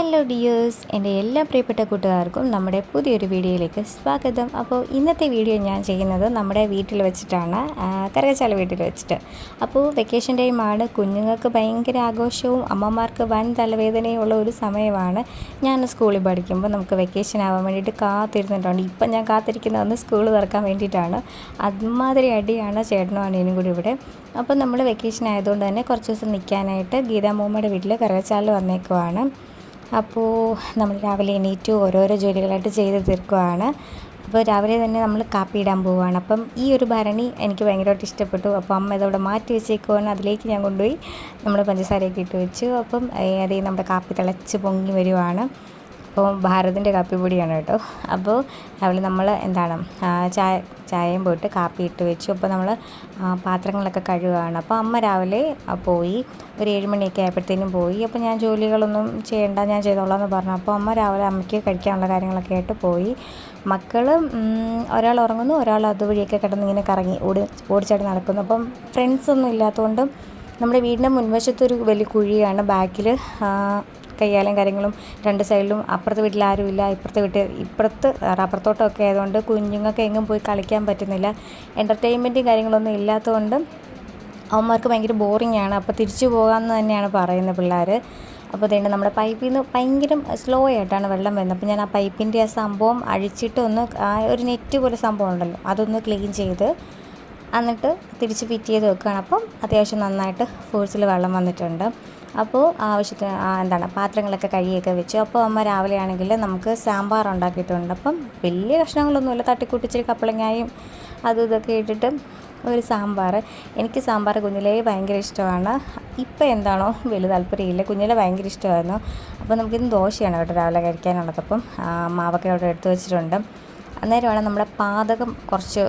Hello dears എന്റെ എല്ലാ പ്രിയപ്പെട്ട കൂട്ടുകാർക്കും നമ്മുടെ പുതിയൊരു വീഡിയോയിലേക്ക് സ്വാഗതം. അപ്പോൾ ഇന്നത്തെ വീഡിയോ ഞാൻ ചെയ്യുന്നത് നമ്മുടെ വീട്ടിൽ വെച്ചിട്ടാണ് കരകശാല വീട്ടിൽ വെച്ചിട്ട്. അപ്പോൾ വെക്കേഷൻ ടൈമാണ് കുഞ്ഞുങ്ങൾക്ക് ഭയങ്കര ആഘോഷവും അമ്മമാർക്ക് വൻ തലവേദനയും ഉള്ള ഒരു സമയമാണ്. ഞാൻ സ്കൂളിൽ പഠിക്കുമ്പോൾ നമുക്ക് വെക്കേഷൻ ആവാൻ വേണ്ടിയിട്ട് കാത്തിരുന്നിട്ടുണ്ട്. ഇപ്പം ഞാൻ കാത്തിരിക്കുന്നത് ഒന്ന് സ്കൂൾ തുറക്കാൻ വേണ്ടിയിട്ടാണ്. അതുമാതിരി അടിയാണ് ചേട്ടനും അനിയനും കൂടി ഇവിടെ. അപ്പോൾ നമ്മൾ വെക്കേഷൻ ആയതുകൊണ്ട് തന്നെ കുറച്ച് ദിവസം നിൽക്കാനായിട്ട് ഗീതാമൂമ്മയുടെ വീട്ടിൽ കറുകച്ചാലിൽ വന്നേക്കുവാണ്. അപ്പോൾ നമ്മൾ രാവിലെ എണീറ്റ് ഓരോരോ ജോലികളായിട്ട് ചെയ്ത് തീർക്കുവാണ്. അപ്പോൾ രാവിലെ തന്നെ നമ്മൾ കാപ്പി ഇടാൻ പോവുകയാണ്. അപ്പം ഈ ഒരു ഭരണി എനിക്ക് ഭയങ്കരമായിട്ട് ഇഷ്ടപ്പെട്ടു. അപ്പോൾ അമ്മ ഇതവിടെ മാറ്റി വെച്ചേക്കുവാണ്. അതിലേക്ക് ഞാൻ കൊണ്ടുപോയി നമ്മൾ പഞ്ചസാരയൊക്കെ ഇട്ട് വെച്ചു. അപ്പം അതേ നമ്മുടെ കാപ്പി തിളച്ച് പൊങ്ങി വരുവാണ്. അപ്പോൾ ഭാരതിന്റെ കാപ്പിപ്പൊടിയാണ് കേട്ടോ. അപ്പോൾ രാവിലെ നമ്മൾ എന്താണ് ചായ ചായയും പോയിട്ട് കാപ്പി ഇട്ട് വെച്ചു. അപ്പോൾ നമ്മൾ പാത്രങ്ങളൊക്കെ കഴുകുകയാണ്. അപ്പോൾ അമ്മ രാവിലെ പോയി. ഒരു ഏഴുമണിയൊക്കെ ആയപ്പോഴത്തേനും പോയി. അപ്പോൾ ഞാൻ ജോലികളൊന്നും ചെയ്യേണ്ട ഞാൻ ചെയ്തോളാം എന്ന് പറഞ്ഞു. അപ്പോൾ അമ്മ രാവിലെ അമ്മയ്ക്ക് കഴിക്കാനുള്ള കാര്യങ്ങളൊക്കെ ആയിട്ട് പോയി. മക്കൾ ഒരാൾ ഉറങ്ങുന്നു ഒരാൾ അതുവഴിയൊക്കെ കിടന്ന് ഇങ്ങനെ കറങ്ങി ഓടി ഓടിച്ചാടി നടക്കുന്നു. അപ്പം ഫ്രണ്ട്സൊന്നും ഇല്ലാത്തതുകൊണ്ട് നമ്മുടെ വീടിന്റെ മുൻവശത്തൊരു വലിയ കുഴിയാണ്. ബാക്കിൽ കയ്യാലും കാര്യങ്ങളും രണ്ട് സൈഡിലും അപ്പുറത്തെ വീട്ടിൽ ആരുമില്ല ഇപ്പുറത്തെ വീട്ടിൽ ഇപ്പുറത്ത് റബ്ബർത്തോട്ടമൊക്കെ ആയതുകൊണ്ട് കുഞ്ഞുങ്ങൾക്ക് എങ്ങും പോയി കളിക്കാൻ പറ്റുന്നില്ല. എന്റർടൈൻമെന്റും കാര്യങ്ങളൊന്നും ഇല്ലാത്തതുകൊണ്ട് അവന്മാർക്ക് ഭയങ്കര ബോറിംഗ് ആണ്. അപ്പോൾ തിരിച്ചു പോകാമെന്ന് തന്നെയാണ് പറയുന്നത് പിള്ളേർ അപ്പോൾ അതുകൊണ്ട് നമ്മുടെ പൈപ്പിൽ നിന്ന് ഭയങ്കര സ്ലോ ആയിട്ടാണ് വെള്ളം വരുന്നത്. അപ്പോൾ ഞാൻ ആ പൈപ്പിന്റെ ആ സംഭവം അഴിച്ചിട്ട് ഒന്ന് ആ ഒരു നെറ്റ് പോലെ സംഭവം ഉണ്ടല്ലോ അതൊന്ന് ക്ലീൻ ചെയ്ത് എന്നിട്ട് തിരിച്ച് ഫിറ്റ് ചെയ്ത് വെക്കുകയാണ്. അപ്പം അത്യാവശ്യം നന്നായിട്ട് ഫോഴ്സിൽ വെള്ളം വന്നിട്ടുണ്ട്. അപ്പോൾ ആവശ്യത്തിന് എന്താണ് പാത്രങ്ങളൊക്കെ കഴുകിയൊക്കെ വെച്ചു. അപ്പോൾ അമ്മ രാവിലെ ആണെങ്കിൽ നമുക്ക് സാമ്പാർ ഉണ്ടാക്കിയിട്ടുണ്ട്. അപ്പം വലിയ കഷ്ണങ്ങളൊന്നുമില്ല. തട്ടിക്കൂട്ടിച്ചിരി കപ്പളങ്ങായും അതും ഇതൊക്കെ ഇട്ടിട്ട് ഒരു സാമ്പാർ. എനിക്ക് സാമ്പാർ കുഞ്ഞിലേ ഭയങ്കര ഇഷ്ടമാണ്. ഇപ്പം എന്താണോ വലിയ താല്പര്യമില്ല. കുഞ്ഞിലെ ഭയങ്കര ഇഷ്ടമായിരുന്നു. അപ്പോൾ നമുക്കിന്ന് ദോശയാണ് കേട്ടോ രാവിലെ കഴിക്കാനുള്ളത്. അപ്പം മാവൊക്കെ അവിടെ എടുത്തു വെച്ചിട്ടുണ്ട്. അന്നേരമാണ് നമ്മുടെ പാതകം കുറച്ച്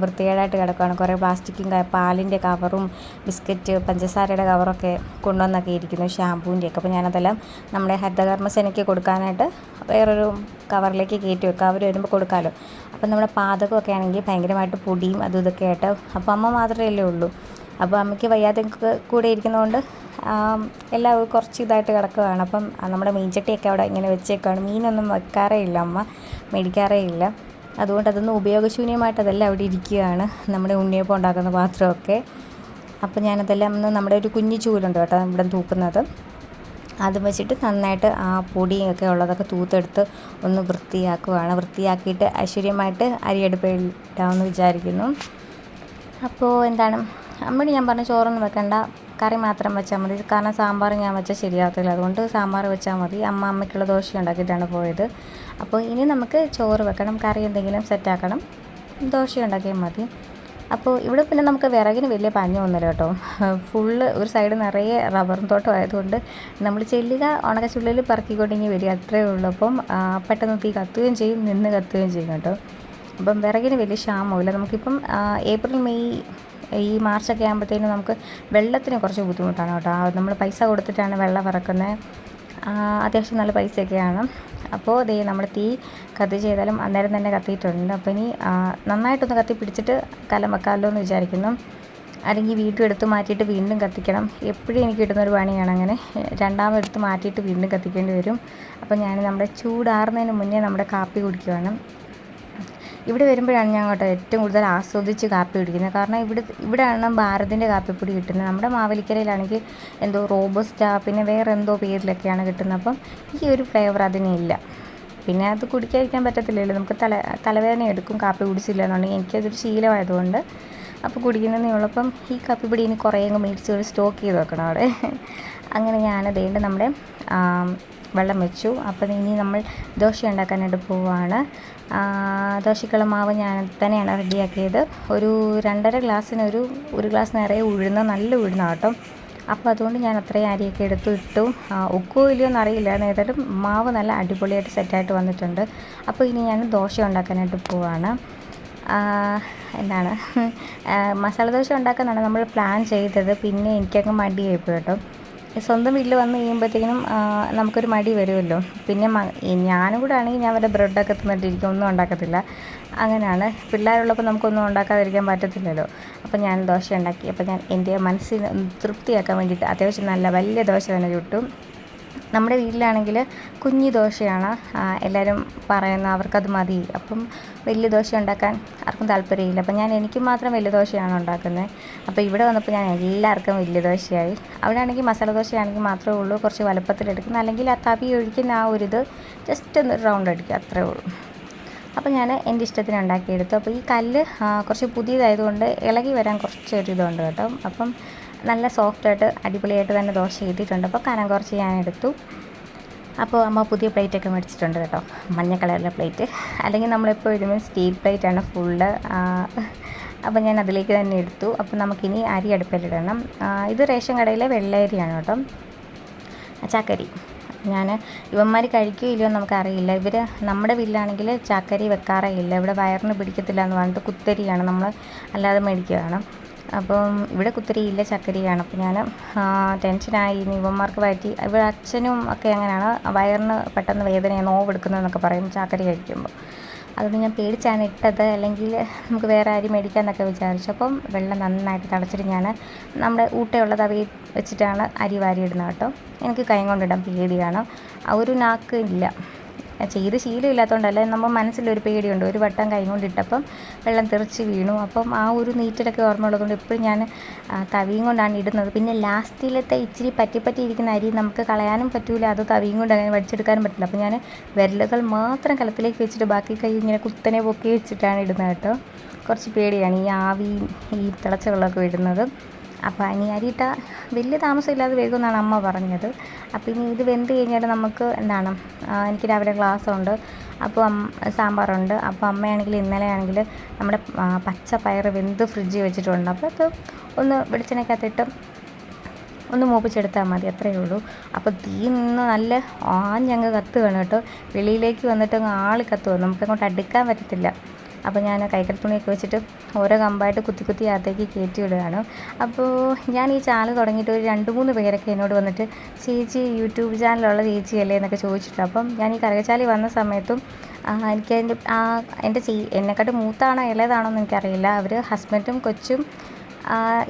വൃത്തികേടായിട്ട് കിടക്കുകയാണ് കുറേ പ്ലാസ്റ്റിക്കും പാലിന്റെ കവറും ബിസ്ക്കറ്റ് പഞ്ചസാരയുടെ കവറൊക്കെ കൊണ്ടുവന്നൊക്കെ ഇരിക്കുന്നു ഷാമ്പൂവിന്റെ ഒക്കെ അപ്പോൾ ഞാനതെല്ലാം നമ്മുടെ ഹരിതകർമ്മസേനയ്ക്ക് കൊടുക്കാനായിട്ട് വേറൊരു കവറിലേക്ക് കയറ്റി വെക്കുക അവർ വരുമ്പോൾ കൊടുക്കാമല്ലോ. അപ്പം നമ്മുടെ പാതകമൊക്കെ ആണെങ്കിൽ ഭയങ്കരമായിട്ട് പൊടിയും അതും ഇതൊക്കെ ആയിട്ട്. അപ്പോൾ അമ്മ മാത്രമല്ലേ ഉള്ളൂ. അപ്പോൾ അമ്മയ്ക്ക് വയ്യാതെ കൂടെ ഇരിക്കുന്നതുകൊണ്ട് എല്ലാം കുറച്ച് ഇതായിട്ട് കിടക്കുകയാണ് അപ്പം നമ്മുടെ മീൻചട്ടിയൊക്കെ അവിടെ ഇങ്ങനെ വെച്ചേക്കാണ് മീനൊന്നും വെക്കാറേ ഇല്ല അമ്മ. മേടിക്കാറേ ഇല്ല. അതുകൊണ്ട് അതൊന്നും ഉപയോഗശൂന്യമായിട്ട് അതെല്ലാം അവിടെ ഇരിക്കുകയാണ്. നമ്മുടെ ഉണ്ണിയപ്പം ഉണ്ടാക്കുന്ന പാത്രമൊക്കെ. അപ്പോൾ ഞാനതെല്ലാം ഒന്ന് നമ്മുടെ ഒരു കുഞ്ഞു ചൂലുണ്ട് കേട്ടോ ഇവിടെ തൂക്കുന്നത്. അതും വെച്ചിട്ട് നന്നായിട്ട് ആ പൊടിയൊക്കെ ഉള്ളതൊക്കെ തൂത്തെടുത്ത് ഒന്ന് വൃത്തിയാക്കുകയാണ് വൃത്തിയാക്കിയിട്ട് ഐശ്വര്യമായിട്ട് അരിയെടുപ്പിൽ ഇടാമെന്ന് വിചാരിക്കുന്നു. അപ്പോൾ എന്താണ്? അമ്മയോട് ഞാൻ പറഞ്ഞു ചോറൊന്നും വെക്കണ്ട. കറി മാത്രം വെച്ചാൽ മതി. കാരണം സാമ്പാർ ഞാൻ വെച്ചാൽ ശരിയാകത്തില്ല അതുകൊണ്ട് സാമ്പാർ വെച്ചാൽ മതി. അമ്മ അമ്മയ്ക്കുള്ള ദോശ ഉണ്ടാക്കിയിട്ടാണ് പോയത്. അപ്പോൾ ഇനി നമുക്ക് ചോറ് വെക്കണം. കറി എന്തെങ്കിലും സെറ്റാക്കണം ദോശ ഉണ്ടാക്കിയാൽ മതി. അപ്പോൾ ഇവിടെ പിന്നെ നമുക്ക് വിറകിന് വലിയ പഞ്ഞമൊന്നുമില്ല കേട്ടോ. ഫുള്ള് ഒരു സൈഡ് നിറയെ റബ്ബറും തോട്ടം ആയതുകൊണ്ട് നമ്മൾ ചെല്ലുക ഉണക്കച്ചുള്ളിൽ പറക്കിക്കൊണ്ടിങ്ങി വരിക അത്രയേ ഉള്ളൂ. അപ്പം പെട്ടെന്ന് തീ കത്തുകയും ചെയ്യും നിന്ന് കത്തുകയും ചെയ്യും കേട്ടോ. അപ്പം വിറകിന് വലിയ ക്ഷാമമില്ല നമുക്കിപ്പം ഏപ്രിൽ മെയ് ഈ മാർച്ചൊക്കെ ആകുമ്പോഴത്തേനും നമുക്ക് വെള്ളത്തിന് കുറച്ച് ബുദ്ധിമുട്ടാണ് കേട്ടോ. നമ്മൾ പൈസ കൊടുത്തിട്ടാണ് വെള്ളം ഇറക്കുന്നത് അത്യാവശ്യം നല്ല പൈസയൊക്കെയാണ്. അപ്പോൾ ദേ നമ്മൾ തീ കത്തി ചെയ്താലും അന്നേരം തന്നെ കത്തിയിട്ടുണ്ട്. അപ്പോൾ ഇനി നന്നായിട്ടൊന്ന് കത്തി പിടിച്ചിട്ട് കലം വെക്കാമല്ലോ എന്ന് വിചാരിക്കുന്നു. അല്ലെങ്കിൽ വീണ്ടും എടുത്ത് മാറ്റിയിട്ട് വീണ്ടും കത്തിക്കണം. എപ്പോഴും എനിക്ക് കിട്ടുന്നൊരു പണിയാണ് അങ്ങനെ. രണ്ടാമത് എടുത്ത് മാറ്റിയിട്ട് വീണ്ടും കത്തിക്കേണ്ടി വരും. അപ്പോൾ ഞാൻ നമ്മുടെ ചൂടാറുന്നതിന് മുന്നേ നമ്മുടെ കാപ്പി കുടിക്കുവാണ്. ഇവിടെ വരുമ്പോഴാണ് ഞാൻ കേട്ടോ ഏറ്റവും കൂടുതൽ ആസ്വദിച്ച് കാപ്പി കുടിക്കുന്നത്. കാരണം ഇവിടെ ഇവിടെയാണ് ഭാരതിന്റെ കാപ്പിപ്പൊടി കിട്ടുന്നത്. നമ്മുടെ മാവലിക്കരയിലാണെങ്കിൽ എന്തോ റോബസ്റ്റ പിന്നെ വേറെ എന്തോ പേരിലൊക്കെയാണ് കിട്ടുന്നത്. അപ്പം ഈ ഒരു ഫ്ലേവർ അതിനില്ല പിന്നെ അത് കുടിക്കാതിരിക്കാൻ പറ്റത്തില്ലല്ലോ. നമുക്ക് തല തലവേദന എടുക്കും കാപ്പി കുടിച്ചില്ല എന്നുണ്ടെങ്കിൽ എനിക്കതൊരു ശീലമായതുകൊണ്ട് അപ്പോൾ കുടിക്കുന്നതേ ഉള്ളൂ. അപ്പം ഈ കാപ്പിപ്പൊടി ഇനി കുറേ അങ്ങ് മേടിച്ച് സ്റ്റോക്ക് ചെയ്ത് വെക്കണം അവിടെ. അങ്ങനെ ഞാൻ അതേണ്ട് നമ്മുടെ വെള്ളം വെച്ചു. അപ്പം ഇനി നമ്മൾ ദോശ ഉണ്ടാക്കാനായിട്ട് പോവാണ്. ദോശക്കുള്ള മാവ് ഞാൻ തന്നെയാണ് റെഡിയാക്കിയത്. ഒരു രണ്ടര ഗ്ലാസ്സിന് ഒരു ഒരു ഗ്ലാസ് നിറയെ ഉഴുന്ന നല്ല ഉഴുന്ന കേട്ടോ. അപ്പോൾ അതുകൊണ്ട് ഞാൻ അത്രയും അരിയൊക്കെ എടുത്തു ഇട്ടു. ഉക്കോ ഇല്ലയോ എന്നറിയില്ല ഏതായാലും മാവ് നല്ല അടിപൊളിയായിട്ട് സെറ്റായിട്ട് വന്നിട്ടുണ്ട്. അപ്പോൾ ഇനി ഞാൻ ദോശ ഉണ്ടാക്കാനായിട്ട് പോവാണ്. എന്താണ്? മസാല ദോശ ഉണ്ടാക്കാനാണ് നമ്മൾ പ്ലാൻ ചെയ്തത്. പിന്നെ എനിക്കങ്ങ് മടിയായിപ്പോയി കേട്ടോ. സ്വന്തം വീട്ടിൽ വന്ന് കഴിയുമ്പോഴത്തേക്കിനും നമുക്കൊരു മടി വരുമല്ലോ. പിന്നെ ഞാനും കൂടെ ആണെങ്കിൽ ഞാൻ വല്ല ബ്രെഡൊക്കെ തിന്നിട്ടിരിക്കും ഒന്നും ഉണ്ടാക്കത്തില്ല. അങ്ങനെയാണ്. പിള്ളേരുള്ളപ്പോൾ നമുക്കൊന്നും ഉണ്ടാക്കാതിരിക്കാൻ പറ്റത്തില്ലല്ലോ. അപ്പോൾ ഞാൻ ദോശ ഉണ്ടാക്കി. അപ്പോൾ ഞാൻ എന്റെ മനസ്സിന് തൃപ്തിയാക്കാൻ വേണ്ടിയിട്ട് അത്യാവശ്യം നല്ല വലിയ ദോശ തന്നെ ചുട്ടു. നമ്മുടെ വീട്ടിലാണെങ്കിൽ കുഞ്ഞി ദോശയാണ് എല്ലാവരും പറയുന്നത് അവർക്കത് മതി. അപ്പം വലിയ ദോശ ഉണ്ടാക്കാൻ ആർക്കും താല്പര്യമില്ല. അപ്പം ഞാൻ എനിക്ക് മാത്രം വലിയ ദോശയാണ് ഉണ്ടാക്കുന്നത്. അപ്പോൾ ഇവിടെ വന്നപ്പോൾ ഞാൻ എല്ലാവർക്കും വലിയ ദോശയായി. അവിടെ ആണെങ്കിൽ മസാല ദോശയാണെങ്കിൽ മാത്രമേ ഉള്ളൂ കുറച്ച് വലുപ്പത്തിലെടുക്കുന്ന അല്ലെങ്കിൽ ആ തവി ഒഴിക്കുന്ന ആ ഒരു ഇത് ജസ്റ്റ് ഒന്ന് റൗണ്ട് അടിക്കുക അത്രേ ഉള്ളൂ. അപ്പോൾ ഞാൻ എന്റെ ഇഷ്ടത്തിന് ഉണ്ടാക്കിയെടുത്തു. അപ്പോൾ ഈ കല്ല് കുറച്ച് പുതിയതായതുകൊണ്ട് ഇളകി വരാൻ കുറച്ചൊരു ഇതുണ്ട് കേട്ടോ. അപ്പം നല്ല സോഫ്റ്റായിട്ട് അടിപൊളിയായിട്ട് തന്നെ ദോശ കിട്ടിയിട്ടുണ്ട്. അപ്പോൾ കനം കുറച്ച് ഞാൻ എടുത്തു. അപ്പോൾ അമ്മ പുതിയ പ്ലേറ്റൊക്കെ മേടിച്ചിട്ടുണ്ട് കേട്ടോ. മഞ്ഞ കളറിലെ പ്ലേറ്റ്. അല്ലെങ്കിൽ നമ്മളിപ്പോൾ വരുമ്പോൾ സ്റ്റീൽ പ്ലേറ്റാണ് ഫുള്ള്. അപ്പോൾ ഞാൻ അതിലേക്ക് തന്നെ എടുത്തു. അപ്പോൾ നമുക്കിനി അരി അടുപ്പിലിടണം. ഇത് റേഷൻ കടയിലെ വെള്ളയരിയാണ് കേട്ടോ. ചാക്കരി. ഞാൻ ഇവന്മാർ കഴിക്കുകയോ ഇല്ലയോ നമുക്കറിയില്ല. ഇവർ നമ്മുടെ വീട്ടിലാണെങ്കിൽ ചാക്കരി വെക്കാറേ ഇല്ല. ഇവിടെ വയറിന് പിടിക്കത്തില്ല എന്ന് പറഞ്ഞിട്ട് കുത്തരിയാണ്. നമ്മൾ അല്ലാതെ മേടിക്കുകയാണ്. അപ്പം ഇവിടെ കുത്തരിയില്ല ചക്കരിയാണ്. അപ്പം ഞാൻ ടെൻഷനായി ഇനി ഇവന്മാർക്ക് പറ്റി ഇവിടെ അച്ഛനും ഒക്കെ അങ്ങനെയാണ്. വയറിന് പെട്ടെന്ന് വേദന നോവെടുക്കുന്നതെന്നൊക്കെ പറയും ചക്കരി കഴിക്കുമ്പോൾ അതുകൊണ്ട് ഞാൻ പേടിച്ചാണ് ഇട്ടത്. അല്ലെങ്കിൽ നമുക്ക് വേറെ അരി മേടിക്കാമെന്നൊക്കെ വിചാരിച്ചു. അപ്പം വെള്ളം നന്നായിട്ട് തടച്ചിട്ട് ഞാൻ നമ്മുടെ ഊട്ടയുള്ള തവി വെച്ചിട്ടാണ് അരി വാരിയിടുന്നത് കേട്ടോ. എനിക്ക് കൈ കൊണ്ടിടാൻ പേടിയാണ്. ഒരു നാക്ക് ഇല്ല. ചെയ്ത് ശീലമില്ലാത്തതുകൊണ്ടല്ല നമ്മൾ മനസ്സിലൊരു പേടിയുണ്ട്. ഒരു വട്ടം കൈ കൊണ്ടിട്ടപ്പം വെള്ളം തെറിച്ച് വീണു. അപ്പം ആ ഒരു നീറ്റലൊക്കെ ഓർമ്മയുള്ളതുകൊണ്ട് എപ്പോഴും ഞാൻ തവിയും കൊണ്ടാണ് ഇടുന്നത്. പിന്നെ ലാസ്റ്റിലത്തെ ഇച്ചിരി പറ്റി പറ്റിയിരിക്കുന്ന അരി നമുക്ക് കളയാനും പറ്റൂല. അത് തവിയും കൊണ്ട് അങ്ങനെ വടിച്ചെടുക്കാനും പറ്റില്ല. അപ്പം ഞാൻ വിരലുകൾ മാത്രം കലത്തിലേക്ക് വെച്ചിട്ട് ബാക്കി കൈ ഇങ്ങനെ കുത്തനെ പൊക്കി വെച്ചിട്ടാണ് ഇടുന്നത് കേട്ടോ. കുറച്ച് പേടിയാണ് ഈ ആവിയും ഈ തിളച്ച വെള്ളമൊക്കെ ഇടുന്നത്. അപ്പോൾ ഇനി അരിയിട്ട വലിയ താമസമില്ലാതെ വേഗമെന്നാണ് അമ്മ പറഞ്ഞത്. അപ്പോൾ ഇനി ഇത് വെന്ത് കഴിഞ്ഞാൽ നമുക്ക് എന്താണ് എനിക്ക് രാവിലെ ക്ലാസ് ഉണ്ട് അപ്പോൾ സാമ്പാറുണ്ട്. അപ്പോൾ അമ്മയാണെങ്കിൽ ഇന്നലെയാണെങ്കിൽ നമ്മുടെ പച്ച പയർ വെന്ത് ഫ്രിഡ്ജിൽ വെച്ചിട്ടുണ്ട്. അപ്പോൾ അത് ഒന്ന് വെളിച്ചെണ്ണയ്ക്കകത്തിട്ട് ഒന്ന് മൂപ്പിച്ചെടുത്താൽ മതി അത്രയേ ഉള്ളൂ. അപ്പോൾ തീ നിന്ന് നല്ല ആഞ്ഞങ്ങ് വേണം കേട്ടോ. വെളിയിലേക്ക് വന്നിട്ട് അങ്ങ് ആൾ കത്തുക നമുക്ക് അങ്ങോട്ട് അടുക്കാൻ പറ്റത്തില്ല. അപ്പോൾ ഞാൻ കൈക്കൽ തുണിയൊക്കെ വെച്ചിട്ട് ഓരോ കമ്പായിട്ട് കുത്തി കുത്തി അകത്തേക്ക് കയറ്റി വിടുകയാണ്. അപ്പോൾ ഞാൻ ഈ ചാനൽ തുടങ്ങിയിട്ട് ഒരു രണ്ട് മൂന്ന് പേരൊക്കെ എന്നോട് വന്നിട്ട് ചേച്ചി യൂട്യൂബ് ചാനലുള്ള ചേച്ചിയല്ലേ? എന്നൊക്കെ ചോദിച്ചിട്ട് അപ്പം ഞാൻ ഈ കരകശാലി വന്ന സമയത്തും എനിക്ക് അതിന്റെ ആ എന്റെ ചേ എന്നെക്കാട്ട് മൂത്താണോ ഇളയതാണോ എന്ന് എനിക്കറിയില്ല. അവർ ഹസ്ബൻഡും കൊച്ചും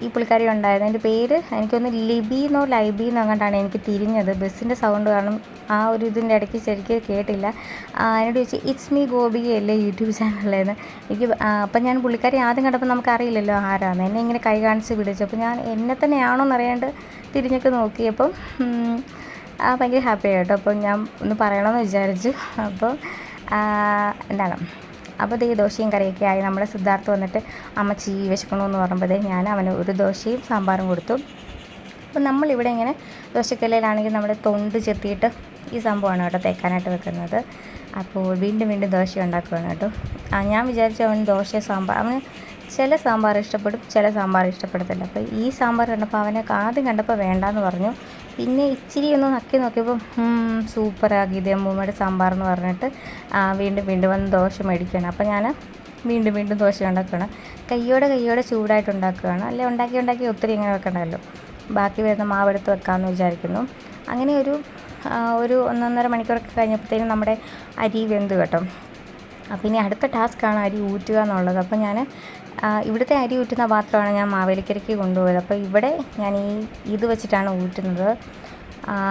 ഈ പുള്ളിക്കാരി ഉണ്ടായത് എന്റെ പേര് എനിക്കൊന്ന് ലിബിന്നോ ലൈബിന്നോ അങ്ങോട്ടാണ് എനിക്ക് തിരിഞ്ഞത്. ബസ്സിന്റെ സൗണ്ട് കാരണം ആ ഒരു ഇതിന്റെ ഇടയ്ക്ക് ശരിക്കും കേട്ടില്ല. എന്നോട് ചോദിച്ചു ഇറ്റ്സ് മീ ഗോപി അല്ലേ യൂട്യൂബ് ചാനലിലേന്ന്? എനിക്ക് അപ്പം ഞാൻ പുള്ളിക്കാരി ആദ്യം കണ്ടപ്പോൾ നമുക്ക് അറിയില്ലല്ലോ ആരാന്ന്. എന്നെ ഇങ്ങനെ കൈ കാണിച്ച് വിളിച്ചു. അപ്പോൾ ഞാൻ എന്നെ തന്നെയാണോ എന്നറിയാണ്ട് തിരിഞ്ഞൊക്കെ നോക്കിയപ്പം ഭയങ്കര ഹാപ്പി ആയിട്ടോ അപ്പോൾ ഞാൻ ഒന്ന് പറയണമെന്ന് വിചാരിച്ചു. അപ്പോൾ എന്താണ്? അപ്പോൾ ഈ ദോശയും കറിയൊക്കെ ആയി നമ്മുടെ സിദ്ധാർത്ഥ് വന്നിട്ട് അമ്മച്ചി വിശക്കണമെന്ന് പറയുമ്പോഴേ ഞാൻ അവന് ഒരു ദോശയും സാമ്പാറും കൊടുത്തു. അപ്പോൾ നമ്മളിവിടെ ഇങ്ങനെ ദോശക്കല്ലിലാണെങ്കിൽ നമ്മുടെ തൊണ്ട് ചെത്തിയിട്ട് ഈ സംഭവമാണ് കേട്ടോ തേക്കാനായിട്ട് വെക്കുന്നത്. അപ്പോൾ വീണ്ടും വീണ്ടും ദോശ ഉണ്ടാക്കുകയാണ് കേട്ടോ. ഞാൻ വിചാരിച്ചു അവൻ ദോശ സാമ്പാർ അവന് ചില സാമ്പാർ ഇഷ്ടപ്പെടും ചില സാമ്പാർ ഇഷ്ടപ്പെടത്തില്ല. അപ്പോൾ ഈ സാമ്പാർ കണ്ടപ്പോൾ അവനെ ആദ്യം കണ്ടപ്പോൾ വേണ്ടാന്ന് പറഞ്ഞു. പിന്നെ ഇച്ചിരി ഒന്ന് നക്കി നോക്കിയപ്പോൾ സൂപ്പറാക്കി ഇത് അമ്മൂമ്മയുടെ സാമ്പാർ എന്ന് പറഞ്ഞിട്ട് വീണ്ടും വീണ്ടും വന്ന് ദോശ മേടിക്കുകയാണ്. അപ്പോൾ ഞാൻ വീണ്ടും വീണ്ടും ദോശ ഉണ്ടാക്കുകയാണ്. കയ്യോടെ കയ്യോടെ ചൂടായിട്ട് ഉണ്ടാക്കുകയാണ്. അല്ലെ ഉണ്ടാക്കി ഉണ്ടാക്കി ഒത്തിരി ഇങ്ങനെ വെക്കണ്ടല്ലോ. ബാക്കി വരുന്ന മാവെടുത്ത് വെക്കാമെന്ന് വിചാരിക്കുന്നു. അങ്ങനെ ഒരു ഒരു ഒന്നൊന്നര മണിക്കൂറൊക്കെ കഴിഞ്ഞപ്പോഴത്തേനും നമ്മുടെ അരി വെന്ത് കേട്ടോ. അപ്പോൾ ഇനി അടുത്ത ടാസ്ക്കാണ് അരി ഊറ്റുക എന്നുള്ളത്. അപ്പോൾ ഞാൻ ഇവിടുത്തെ അരി ഊറ്റുന്ന പാത്രമാണ് ഞാൻ മാവേലിക്കരയ്ക്ക് കൊണ്ടുപോയത്. അപ്പോൾ ഇവിടെ ഞാൻ ഈ ഇത് വെച്ചിട്ടാണ് ഊറ്റുന്നത്.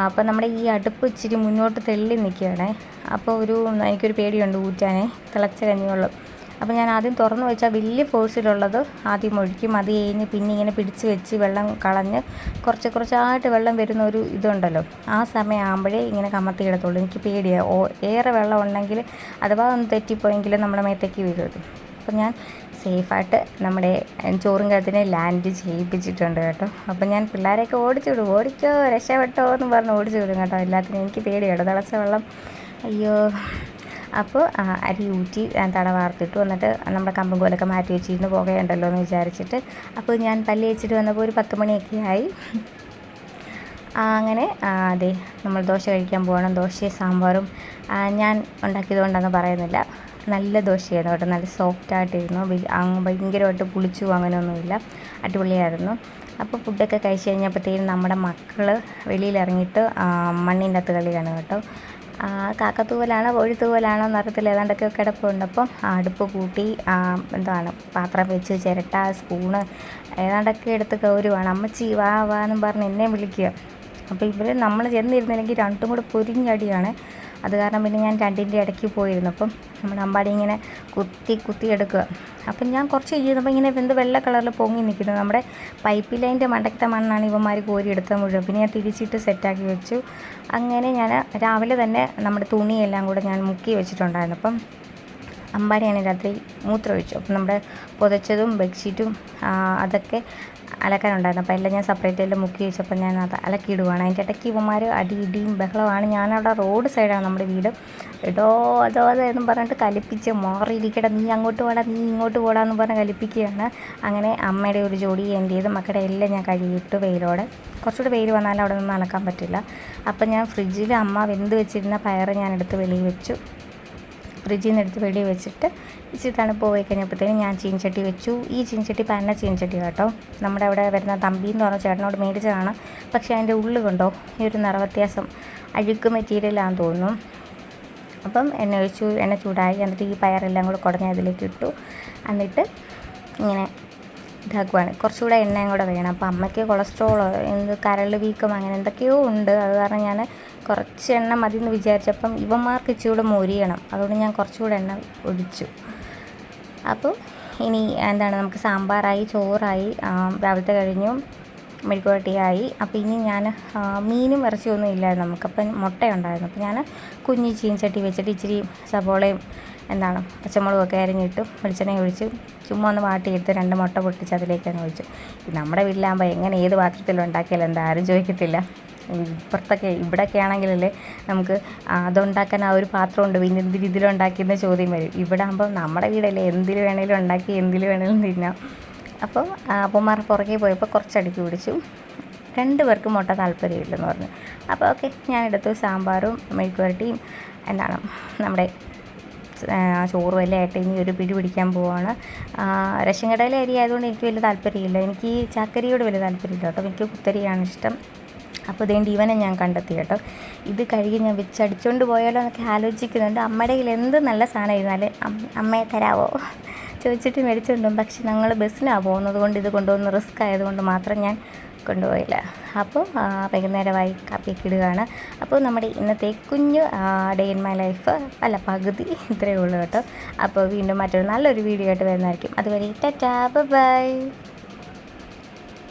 അപ്പോൾ നമ്മുടെ ഈ അടുപ്പ് ഇച്ചിരി മുന്നോട്ട് തെള്ളി നിൽക്കുകയാണേ. അപ്പോൾ ഒരു എനിക്കൊരു പേടിയുണ്ട് ഊറ്റാനേ. തിളച്ച കഞ്ഞിവെള്ളം. അപ്പോൾ ഞാൻ ആദ്യം തുറന്ന് വെച്ചാൽ വലിയ ഫോഴ്സിലുള്ളത് ആദ്യം ഒഴിക്കും. അത് കഴിഞ്ഞ് പിന്നെ ഇങ്ങനെ പിടിച്ച് വെച്ച് വെള്ളം കളഞ്ഞ് കുറച്ച് കുറച്ചായിട്ട് വെള്ളം വരുന്ന ഒരു ഇതുണ്ടല്ലോ. ആ സമയം ആകുമ്പോഴേ ഇങ്ങനെ കമത്തിയിടത്തുള്ളൂ എനിക്ക് പേടിയാണ് ഓ ഏറെ വെള്ളം ഉണ്ടെങ്കിൽ അഥവാ ഒന്ന് തെറ്റിപ്പോയെങ്കിൽ നമ്മുടെ മേത്തേക്ക് വീഴും. അപ്പം ഞാൻ സേഫായിട്ട് നമ്മുടെ ചോറും കത്തിനെ ലാൻഡ് ചെയ്യിപ്പിച്ചിട്ടുണ്ട് കേട്ടോ. അപ്പം ഞാൻ പിള്ളേരെയൊക്കെ ഓടിച്ചു വിടും. ഓടിക്കോ രക്ഷപ്പെട്ടോ എന്ന് പറഞ്ഞ് ഓടിച്ചു വിടും കേട്ടോ. എല്ലാത്തിനും എനിക്ക് പേടിയാണ് തിളച്ച വെള്ളം. അയ്യോ. അപ്പോൾ അരി ഊറ്റി തട വാർത്തിട്ട്. വന്നിട്ട് നമ്മുടെ കമ്പും കോലൊക്കെ മാറ്റി വെച്ചിരുന്ന് പോകേണ്ടല്ലോ എന്ന് വിചാരിച്ചിട്ട്. അപ്പോൾ ഞാൻ പല്ല് വെച്ചിട്ട് വന്നപ്പോൾ ഒരു പത്ത് മണിയൊക്കെ ആയി. അങ്ങനെ അതെ നമ്മൾ ദോശ കഴിക്കാൻ പോകണം. ദോശയും സാമ്പാറും ഞാൻ ഉണ്ടാക്കിയത് പറയുന്നില്ല. നല്ല ദോശയായിരുന്നു കേട്ടോ. നല്ല സോഫ്റ്റായിട്ടിരുന്നു ഭയങ്കരമായിട്ട് പുളിച്ചു അങ്ങനെയൊന്നുമില്ല. അടിപൊളിയായിരുന്നു. അപ്പോൾ ഫുഡൊക്കെ കഴിച്ച് കഴിഞ്ഞപ്പോഴത്തേക്കും നമ്മുടെ മക്കൾ വെളിയിലിറങ്ങിയിട്ട് മണ്ണിന്റെ അകത്ത് കളിയാണ് കേട്ടോ. കാക്കത്തൂവലാണോ കോഴിത്തൂവലാണോ എന്നറിയത്തില്ല ഏതാണ്ടൊക്കെ കിടപ്പുണ്ട്. അപ്പം അടുപ്പ് കൂട്ടി എന്താണ് പാത്രം വെച്ച് ചിരട്ട സ്പൂണ് ഏതാണ്ടൊക്കെ എടുത്ത് കൗരുവാണ് അമ്മച്ചി വാ വാ എന്നും പറഞ്ഞ് എന്നെ വിളിക്കുക. അപ്പോൾ ഇവർ നമ്മൾ ചെന്നിരുന്നില്ലെങ്കിൽ രണ്ടും കൂടെ പൊരിഞ്ഞടിയാണ്. അത് കാരണം പിന്നെ ഞാൻ രണ്ടിന്റെ ഇടയ്ക്ക് പോയിരുന്നു. അപ്പം നമ്മുടെ അമ്പാടി ഇങ്ങനെ കുത്തി കുത്തി എടുക്കുക. അപ്പം ഞാൻ കുറച്ച് കഴിഞ്ഞപ്പോൾ ഇങ്ങനെ എന്ത് വെള്ള കളറിൽ പൊങ്ങി നിൽക്കുന്നത് നമ്മുടെ പൈപ്പ് ലൈന്റെ മണ്ടക്കത്തെ മണ്ണാണ് ഇവന്മാർ കോരി എടുത്ത മുഴുവൻ. പിന്നെ ഞാൻ തിരിച്ചിട്ട് സെറ്റാക്കി വെച്ചു. അങ്ങനെ ഞാൻ രാവിലെ തന്നെ നമ്മുടെ തുണിയെല്ലാം കൂടെ ഞാൻ മുക്കി വെച്ചിട്ടുണ്ടായിരുന്നു. അപ്പം അമ്പാടിയാണ് രാത്രി മൂത്രമൊഴിച്ചു അപ്പം നമ്മുടെ പുതച്ചതും ബെഡ്ഷീറ്റും അതൊക്കെ അലക്കാനുണ്ടായിരുന്നു. അപ്പോൾ എല്ലാം ഞാൻ സെപ്പറേറ്റ് എല്ലാം മുക്കി വെച്ചപ്പോൾ ഞാൻ അത് അലക്കിയിടുവാണ്. അതിന്റെ ഇടയ്ക്ക് ഇവന്മാർ അടി ഇടിയും ബഹളമാണ്. ഞാനവിടെ റോഡ് സൈഡാണ് നമ്മുടെ വീട്. എടോ അതോ അതോ എന്നും പറഞ്ഞിട്ട് കലിപ്പിച്ച് മാറിയിരിക്കട്ടെ നീ അങ്ങോട്ട് പോടാ നീ ഇങ്ങോട്ട് പോടാന്ന് പറഞ്ഞ് കലിപ്പിക്കുകയാണ്. അങ്ങനെ അമ്മയുടെ ഒരു ജോഡി എന്റേത് മക്കളുടെ എല്ലാം ഞാൻ കഴുകിയിട്ട് വെയിലോടെ കുറച്ചുകൂടി വെയിൽ വന്നാലും അവിടെ നിന്ന് അലക്കാൻ പറ്റില്ല. അപ്പം ഞാൻ ഫ്രിഡ്ജിൽ അമ്മ വെന്ത് വെച്ചിരുന്ന പയർ ഞാൻ എടുത്ത് വെളിയിൽ വെച്ചു. ഫ്രിഡ്ജിൽ നിന്ന് എടുത്ത് വെളിയിൽ വെച്ചിട്ട് ഇച്ചിരി തണുപ്പ് പോയി കഴിഞ്ഞപ്പോഴത്തേനും ഞാൻ ചീൻചട്ടി വെച്ചു. ഈ ചീൻചട്ടി പന്ന ചീൻചട്ടി കേട്ടോ. നമ്മുടെ അവിടെ വരുന്ന തമ്പി എന്ന് പറഞ്ഞ ചേട്ടനോട് മേടിച്ചതാണ്. പക്ഷേ അതിന്റെ ഉള്ളു കണ്ടോ? ഈ ഒരു നിറവ്യത്യാസം അഴുക്ക് മെറ്റീരിയലാണെന്ന് തോന്നുന്നു. അപ്പം എണ്ണ ഒഴിച്ചു എണ്ണ ചൂടായി. എന്നിട്ട് ഈ പയറെല്ലാം കൂടെ കുടഞ്ഞ അതിലേക്ക് ഇട്ടു. എന്നിട്ട് ഇങ്ങനെ ഇതാക്കുവാണ്. കുറച്ചുകൂടെ എണ്ണയും കൂടെ വേണം. അപ്പോൾ അമ്മയ്ക്ക് കൊളസ്ട്രോളോ എന്ത് കരൾ വീക്കം അങ്ങനെ എന്തൊക്കെയോ ഉണ്ട്. അത് കാരണം ഞാൻ കുറച്ച് എണ്ണ മതി എന്ന് വിചാരിച്ചപ്പം ഇവന്മാർക്ക് ഇച്ചിരി കൂടെ മൊരിയണം. അതുകൊണ്ട് ഞാൻ കുറച്ചുകൂടെ എണ്ണ ഒഴിച്ചു. അപ്പോൾ ഇനി എന്താണ് നമുക്ക് സാമ്പാറായി ചോറായി രാവിലത്തെ കഴിഞ്ഞു മെഴുക്കുവരട്ടിയായി അപ്പോൾ ഇനി ഞാൻ മീനും ഇറച്ചിയൊന്നും ഇല്ലായിരുന്നു നമുക്കപ്പം മുട്ടയുണ്ടായിരുന്നു. അപ്പോൾ ഞാൻ കുഞ്ഞി ചീൻചട്ടി വെച്ചിട്ട് ഇച്ചിരി സബോളയും എന്താണ് പച്ചമുളകൊക്കെ അരിഞ്ഞിട്ട് വെളിച്ചെണ്ണ ഒഴിച്ച് ചുമ്മാ ഒന്ന് വാട്ടിയെടുത്ത് രണ്ട് മുട്ട പൊട്ടിച്ച് അതിലേക്ക് ഒഴിച്ചു. നമ്മുടെ വീട്ടിലാകുമ്പോൾ എങ്ങനെ ഏത് പാത്രത്തിൽ ഉണ്ടാക്കിയാലും എന്താ ആരും ചോദിക്കത്തില്ല. ഇപ്പുറത്തൊക്കെ ഇവിടെയൊക്കെ ആണെങ്കിലല്ലേ നമുക്ക് അതുണ്ടാക്കാൻ ആ ഒരു പാത്രമുണ്ട്. പിന്നെ എന്തിന് ഉണ്ടാക്കിയെന്ന് ചോദ്യം വരും. ഇവിടെ ആകുമ്പോൾ നമ്മുടെ വീടല്ലേ എന്തിൽ വേണേലും ഉണ്ടാക്കി എന്തിൽ വേണേലും തിന്നാം. അപ്പോൾ അപ്പന്മാർ പുറകെ പോയപ്പോൾ കുറച്ചടിക്ക് പിടിച്ചു. രണ്ട് പേർക്കും മുട്ട താല്പര്യമില്ലെന്ന് പറഞ്ഞു. അപ്പോൾ ഓക്കെ ഞാൻ എടുത്തു സാമ്പാറും മെഴുക്കുവരട്ടിയും എന്താണ് നമ്മുടെ ചോറും എല്ലാം ആയിട്ട് ഇനി ഒരു പിടി പിടിക്കാൻ പോവാണ്. രശങ്കടയിലെ അരി ആയതുകൊണ്ട് എനിക്ക് വലിയ താല്പര്യമില്ല. എനിക്ക് ഈ ചാക്കരിയോട് വലിയ താല്പര്യമില്ല കേട്ടോ. എനിക്ക് കുത്തരിയാണ് ഇഷ്ടം. അപ്പോൾ ഇതേണ്ട ഇവനെ ഞാൻ കണ്ടെത്തി കേട്ടോ. ഇത് കഴുകി ഞാൻ വെച്ചടിച്ചുകൊണ്ട് പോയാലോ എന്നൊക്കെ ആലോചിക്കുന്നുണ്ട്. അമ്മയുടെ കയ്യിൽ എന്ത് നല്ല സാധനം ഇരുന്നാലും അമ്മ- അമ്മയെ തരാവോ? ചോദിച്ചിട്ട് മേടിച്ചുകൊണ്ടും പക്ഷെ ഞങ്ങൾ ബസ്സിലാണ് പോകുന്നത് കൊണ്ട് ഇത് കൊണ്ടുപോകുന്ന റിസ്ക് ആയതുകൊണ്ട് മാത്രം ഞാൻ കൊണ്ടുപോയില്ല. അപ്പോൾ വൈകുന്നേരമായി കാപ്പിയൊക്കെ ഇടുകയാണ്. അപ്പോൾ നമ്മുടെ ഇന്നത്തെ കുഞ്ഞു ഡേ ഇൻ മൈ ലൈഫ് അല്ല പകുതി ഇത്രയേ ഉള്ളൂ കേട്ടോ. അപ്പോൾ വീണ്ടും മറ്റൊരു നല്ലൊരു വീഡിയോ ആയിട്ട് വരുന്നതായിരിക്കും. അതുവരെ ടാറ്റാ ബൈ.